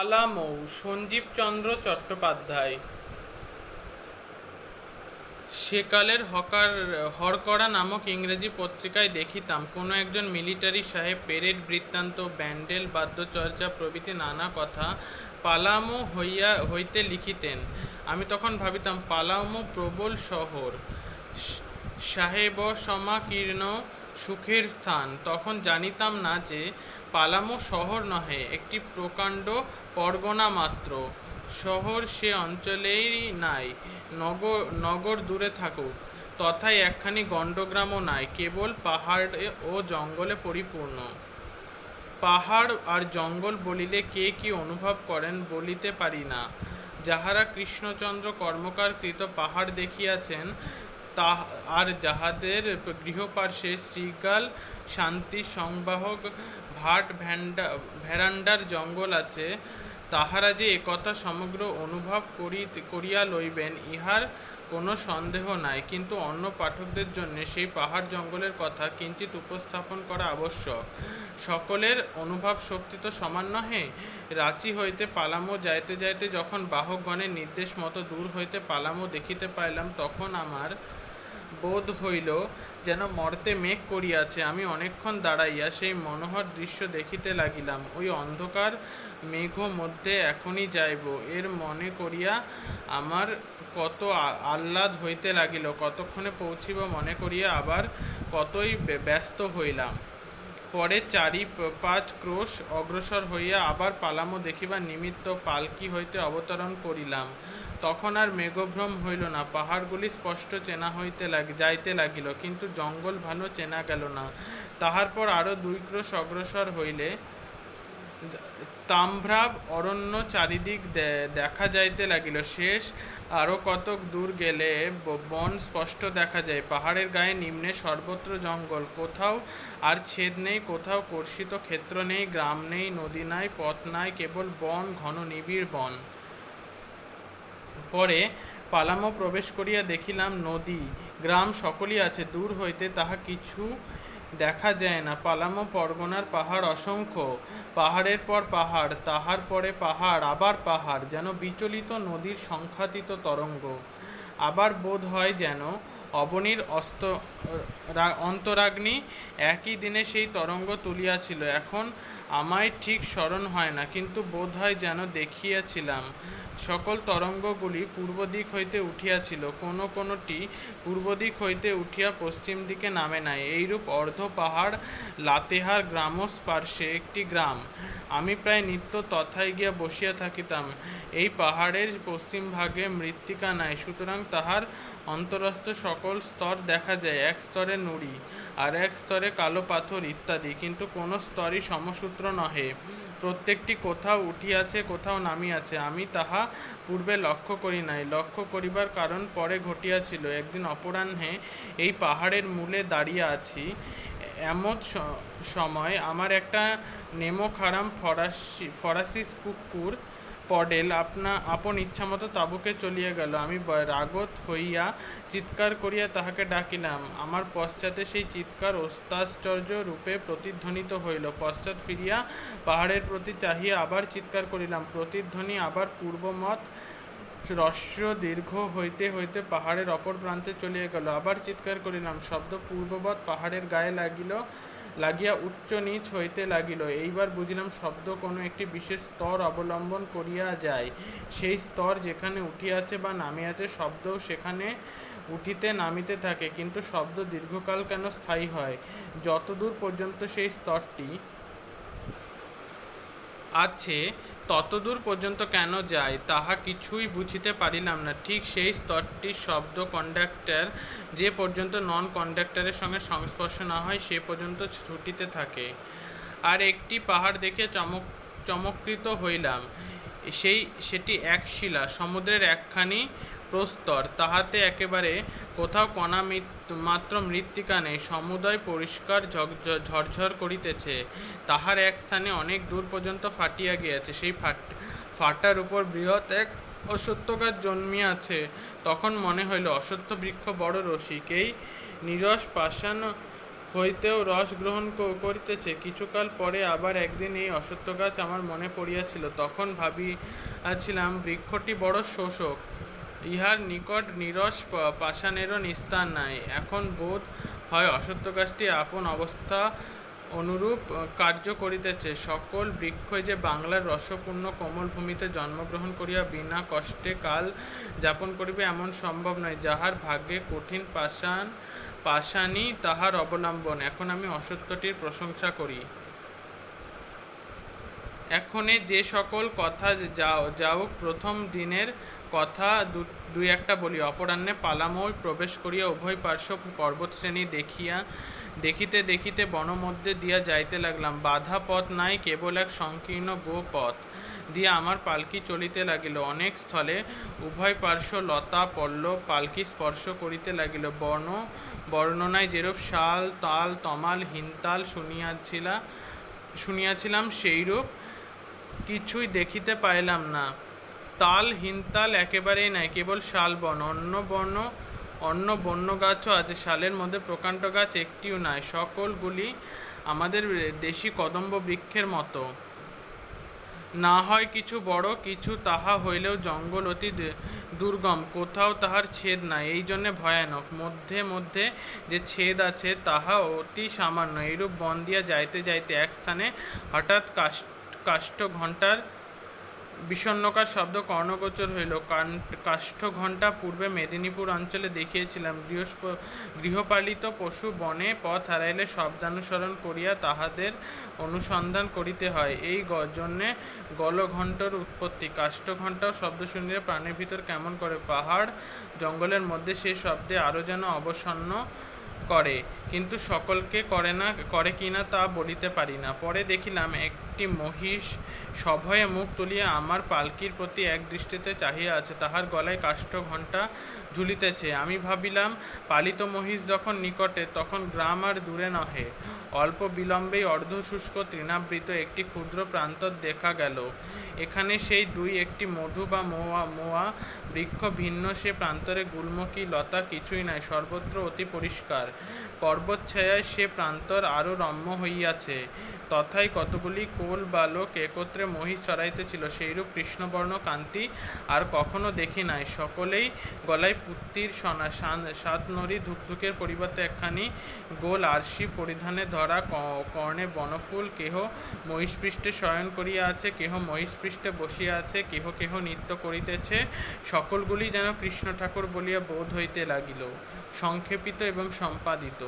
পালামৌ সঞ্জীবচন্দ্র চট্টোপাধ্যায়। সেকালের হকার, হরকড়া নামক ইংরেজি পত্রিকায় দেখিতাম, কোনো একজন মিলিটারি সাহেব পেরেড, বৃত্তান্ত, ব্যান্ডেল, বাদ্যচর্চা প্রভৃতি নানা কথা পালামো হইয়া, হইতে লিখিতেন। আমি তখন ভাবিতাম, পালামো প্রবল শহর, সাহেব সমাকীর্ণ সুখের স্থান। তখন জানিতাম না যে পালামো শহর নহে, একটি প্রকাণ্ড পরগনা মাত্র। শহর সে অঞ্চলেই নাই, নগর নগর দূরে থাকুক। তথায় একখানি গণ্ডগ্রামও নাই, কেবল পাহাড় ও জঙ্গলে পরিপূর্ণ। পাহাড় আর জঙ্গল বলিলে কে কি অনুভব করেন বলিতে পারি না। যাহারা কৃষ্ণচন্দ্র কর্মকার কৃত পাহাড় দেখিয়াছেন তা আর যাহাদের গৃহপার্শ্বে শ্রীগাল শান্তি সংবাহক ভাট ভ্যান্ডা, ভেরান্ডার জঙ্গল আছে, তাহারা যে একথা সমগ্র অনুভব করি করিয়া লইবেন, ইহার কোনো সন্দেহ নাই। কিন্তু অন্য পাঠকদের জন্য সেই পাহাড় জঙ্গলের কথা কিঞ্চিত উপস্থাপন করা আবশ্যক। সকলের অনুভব শক্তি তো সমান নহে। রাঁচি হইতে পালামো, যাইতে যাইতে যখন বাহকগণের নির্দেশ মতো দূর হইতে পালামো দেখিতে পাইলাম, তখন আমার বোধ হইল যেন মর্তে মেঘ করিয়াছে, আমি অনেকক্ষণ দাঁড়াইয়া সেই মনোহর দৃশ্য দেখিতে লাগিলাম। ওই অন্ধকার মেঘ মধ্যে এখনই যাইব। এর মনে করিয়া আমার কত আহ্লাদ হইতে লাগিল। কতক্ষণে পৌঁছিব মনে করিয়া আবার কতই ব্যস্ত হইলাম। পরে চারি পাঁচ ক্রোশ অগ্রসর হইয়া আবার পালামো দেখিবার নিমিত্ত পালকি হইতে অবতরণ করিলাম। তখন আর মেঘভ্রম হইল না, পাহাড়গুলি স্পষ্ট চেনা হইতে লাগি, যাইতে লাগিল, কিন্তু জঙ্গল ভালো চেনা গেল না। তাহার পর আরও দুই ক্রোশ অগ্রসর হইলে তাম্ভ্রাব অরণ্য চারিদিক দেখা যাইতে লাগিল। শেষ আরও কতক দূর গেলে বন স্পষ্ট দেখা যায়। পাহাড়ের গায়ে নিম্নে সর্বত্র জঙ্গল, কোথাও আর ছেদ নেই, কোথাও কর্ষিত ক্ষেত্র নেই, গ্রাম নেই, নদী নাই, পথ নাই, কেবল বন, ঘন নিবিড় বন। পরে পালামো প্রবেশ করিয়া দেখিলাম নদী, গ্রাম সকলই আছে, দূর হইতে তাহা কিছু দেখা যায় না। পালামো পরগনার পাহাড় অসংখ্য, পাহাড়ের পর পাহাড়, তাহার পরে পাহাড়, আবার পাহাড়, যেন বিচলিত নদীর সংখ্যাতীত তরঙ্গ। আবার বোধ হয় যেন অবনীর অস্ত অন্তরাগ্নি একই দিনে সেই তরঙ্গ তুলিয়াছিল। এখন আমায় ঠিক স্মরণ হয় না, কিন্তু বোধ হয় যেন দেখিয়াছিলাম। সকল তরঙ্গগুলি পূর্ব দিক হইতে উঠিয়াছিল, কোন কোনটি পূর্ব দিক হইতে উঠিয়া পশ্চিম দিকে নামে নাই। এইরূপ অর্ধ পাহাড় লাতেহার গ্রামস পার্শ্বে একটি গ্রাম। আমি প্রায় নিত্য তথায় গিয়া বসিয়া থাকিতাম। এই পাহাড়ের পশ্চিম ভাগে মৃত্তিকা নাই, সুতরাং তাহার অন্তরস্থ সকল স্তর দেখা যায়, এক স্তরে নুড়ি। আর এক স্তরে কালো পাথর ইত্যাদি, কিন্তু কোনো স্তরই সমসূত্র নহে। প্রত্যেকটি কোথাও উঠিয়াছে, কোথাও নামিয়াছে। আমি তাহা পূর্বে লক্ষ্য করি নাই। লক্ষ্য করিবার কারণ পরে ঘটিয়াছিল। একদিন অপরাহ্নে এই পাহাড়ের মূলে দাঁড়িয়ে আছি। এমন সময় আমার একটা নেমো খারাম ফরাসি ফরাসি কুকুর পডেল, আপনা, আপন ইচ্ছামতো তাঁবুকে চলিয়া গেল। আমি রাগত হইয়া চিৎকার করিয়া তাহাকে ডাকিলাম। আমার পশ্চাতে সেই চিৎকার অস্তাশ্চর্য রূপে প্রতিধ্বনিত হইল। পশ্চাৎ ফিরিয়া পাহাড়ের প্রতি চাহিয়া আবার চিৎকার করিলাম। প্রতিধ্বনি আবার পূর্বমত হ্রস্ব দীর্ঘ হইতে হইতে পাহাড়ের অপর প্রান্তে চলিয়া গেল। আবার চিৎকার করিলাম। শব্দ পূর্ববৎ পাহাড়ের গায়ে লাগিল। লাগিয়া উচ্চ নিচ হইতে লাগিল। এইবার বুঝিলাম শব্দ কোনো একটি বিশেষ স্তর অবলম্বন করিয়া যায়। সেই স্তর যেখানে উঠিয়াছে বা নামিয়াছে শব্দও সেখানে উঠিতে নামিতে থাকে, কিন্তু শব্দ দীর্ঘকাল কেন স্থায়ী হয়? যতদূর পর্যন্ত সেই স্তরটি আছে ততদূর পর্যন্ত কেন যায়, তাহা কিছুই বুঝিতে পারিলাম না। ঠিক সেই স্তরটির শব্দ কন্ডাক্টর যে পর্যন্ত নন কন্ডাক্টরের সঙ্গে সংস্পর্শ না হয়, সে পর্যন্ত ছুটিতে থাকে। আর একটি পাহাড় দেখে চমক, চমকৃত হইলাম। সেই, সেটি এক শিলা, সমুদ্রের একখানি প্রস্তর, তাহাতে একেবারে কোথাও কণা মিত- মাত্র মৃত্তিকা নেই, সমুদয় পরিষ্কার ঝরঝর করিতেছে। তাহার এক স্থানে অনেক দূর পর্যন্ত ফাটিয়া গিয়াছে, সেই ফাট, ফাটার উপর বৃহৎ এক অসত্য জন্মিয়াছে। তখন মনে হইল, অসত্য বৃক্ষ বড় রসিক, এই নিরস পাষাণ হইতেও রস গ্রহণ করিতেছে। কিছুকাল পরে আবার একদিন এই অসত্য গাছ আমার মনে পড়িয়াছিল। তখন ভাবিয়াছিলাম, বৃক্ষটি বড় শোষক ইহার নিকট নিরস পাষাণেরও নিস্তার নাই। এখন বোধ হয় অসত্য গাছটি আপন অবস্থা অনুরূপ কার্য করিতেছে। সকল বৃক্ষই যে বাংলার রসপূর্ণ কোমল ভূমিতে জন্মগ্রহণ করিয়া বিনা কষ্টে কাল যাপন করিবে এমন সম্ভব নয়। যাহার ভাগ্যে কঠিন পাষাণ, পাষাণই তাহার অবলম্বন। এখন আমি অসত্যটির প্রশংসা করি। এখনে যে সকল কথা যাও যাও প্রথম দিনের কথা দুই একটা বলি। অপরাহ্নে পালাময় প্রবেশ করিয়া উভয় পার্শ্ব পর্বতশ্রেণী দেখিয়া, দেখিতে দেখিতে বনমধ্যে দিয়া যাইতে লাগলাম। বাধা পথ নাই, কেবল এক সংকীর্ণ গো পথ দিয়া আমার পালকি চলিতে লাগিল। অনেক স্থলে উভয় পার্শ্ব লতা পল্লব পালকি স্পর্শ করিতে লাগিল। বর্ণ, বর্ণনায় যেরূপ শাল, তাল, তমাল হিনতাল শুনিয়াছিলা, শুনিয়াছিলাম সেইরূপ কিছুই দেখিতে পাইলাম না। তাল হিনতাল একেবারেই নাই, কেবল শাল বন। অন্য বর্ণ অন্য বন্য গাছও আছে, শালের মধ্যে প্রকাণ্ড গাছ একটিও নাই। সকলগুলি আমাদের দেশি কদম্ব বৃক্ষের মতো। না হয় কিছু বড়, কিছু তাহা হইলেও জঙ্গল অতি দুর্গম, কোথাও তাহার ছেদ নাই। এই জন্যে ভয়ানক। মধ্যে মধ্যে যে ছেদ আছে, তাহা অতি সামান্য। এইরূপ বন দিয়া যাইতে যাইতে এক স্থানে হঠাৎ কাষ্ঠ কাষ্ঠ ঘণ্টার বিষণ্ণকার শব্দ কর্ণগোচর হইল। কাষ্ঠ ঘণ্টা পূর্বে মেদিনীপুর অঞ্চলে দেখিয়েছিলাম গৃহস্প গৃহপালিত পশু বনে পথ হারাইলে শব্দানুসরণ করিয়া তাহাদের অনুসন্ধান করিতে হয়। এই জন্যে গলঘণ্টর উৎপত্তি। কাষ্ঠঘণ্টাও শব্দ শুনিলে প্রাণের ভিতর কেমন করে পাহাড় জঙ্গলের মধ্যে সেই শব্দে আরও যেন অবসন্ন করে। কিন্তু সকলকে করে না, করে কিনা তা বলিতে পারি না। পরে দেখিলাম একটি মহিষ সভয়ে মুখ তুলিয়া আমার পালকির প্রতি এক দৃষ্টিতে চাহিয়া আছে, তাহার গলায় কাষ্ঠ ঘণ্টা ঝুলিতেছে। আমি ভাবিলাম, পালিত মহিষ যখন নিকটে, তখন গ্রাম আর দূরে নহে। অল্প বিলম্বেই অর্ধশুষ্ক তৃণাবৃত একটি ক্ষুদ্র প্রান্তর দেখা গেল। এখানে সেই দুই, একটি মধু বা মোয়া মোয়া বৃক্ষ ভিন্ন, সে প্রান্তরে গুল্মকি লতা কিছুই নাই, সর্বত্র অতি পরিষ্কার। পর্বতছায়ায় সে প্রান্তর আরও রম্য হইয়াছে। তথায় কতগুলি কোল বালক একত্রে মহিষ চড়াইতেছিল, সেইরূপ কৃষ্ণবর্ণ, কান্তি আর কখনো দেখি নাই। সকলেই গলায় পুত্তির সনা সাত নড়ি ধুকধুকের পরিবর্তে একখানি গোল আরশি পরিধানে ধরা কর্ণে বনফুল, কেহ মহিষপৃষ্ঠে শয়ন করিয়া আছে, কেহ মহিষপৃষ্ঠে বসিয়া আছে, কেহ কেহ নৃত্য করিতেছে। সকলগুলি যেন কৃষ্ণ ঠাকুর বলিয়া বোধ হইতে লাগিল। সংক্ষেপিত এবং সম্পাদিত।